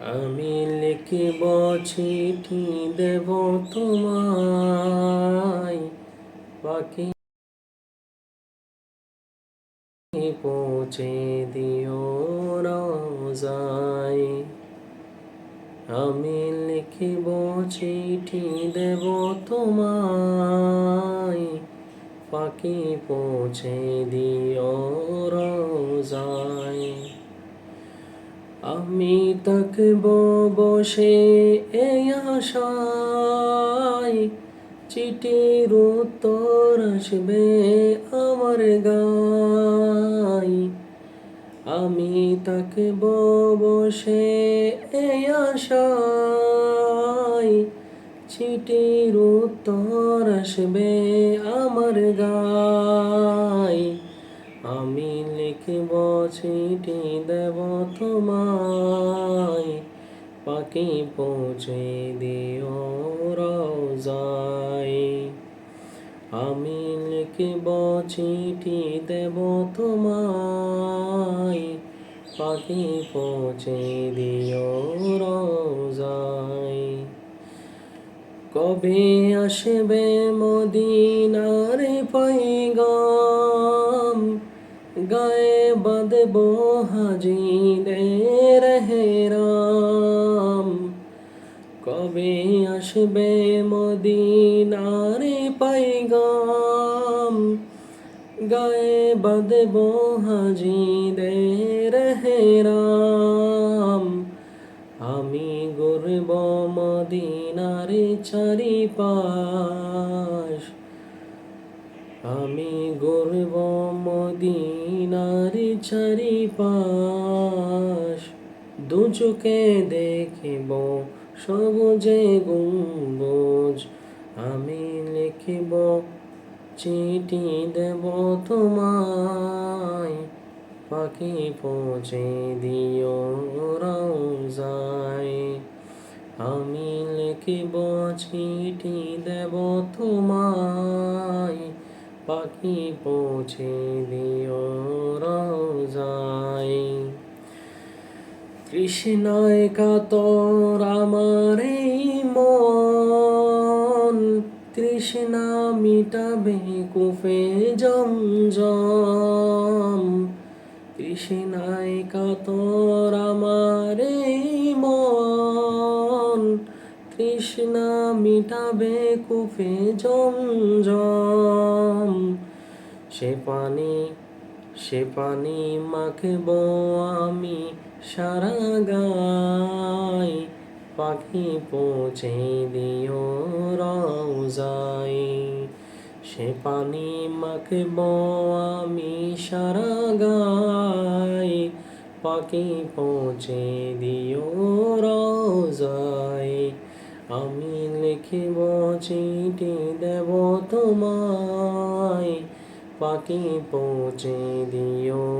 আমি লিখিব চিঠি দেব তোমায়। বাকি পৌঁছে দিও রোজায়। আমি লিখিব চিঠি দেব তোমায়। পাখি পৌঁছে দিও রোজায়। তাকব বসে এই আশায় চিঠির উত্তর আসবে আমার গায়। আমি তাকব বসে এই আশায় চিঠির উত্তর আসবে আমার গায়। আমি লিখব চিঠি দেব তোমায়। পাখি পৌঁছে দিও রোজায় আমি লিখব চিঠি দেব তোমায়। পাখি পৌঁছে দিও রোজায় কবে আসবে মদিনার পৈগাম গায়ে বাঁধব হাজিদের আসবে মদিনার পৈগাম গায়ে বাঁধব হাজিদের হেরাম। আমি গর্ব মদিনার চারিপাশ। আমি গর্ব মদিনার চারিপাশ। দুচোখে দেখিব সবুজে গুম্বুজ। আমি লিখিব, চিঠি দেব তোমায়। পাখি পৌঁছে দিও রোজায় আমি লিখিব, চিঠি দেব তোমায়। পাখি পৌঁছে দিও রোজায় কৃষ্ণায় কাতর আমার এই তৃষ্ণা মিটাবে কুফে জমজম। কৃষ্ণায় কাতর আমার এই মন তৃষ্ণা মিটাবে কুফে জমজম। সে পানি সে পানি মাখব আমি। সারা গাই পাখি পৌঁছে দিও রোজাই সে পানি মাখব আমি সারা গাই পাখি পৌঁছে দিও রোজাই আমি লিখিব, চিঠি দেব তোমায়, পাখি পৌঁছে দিও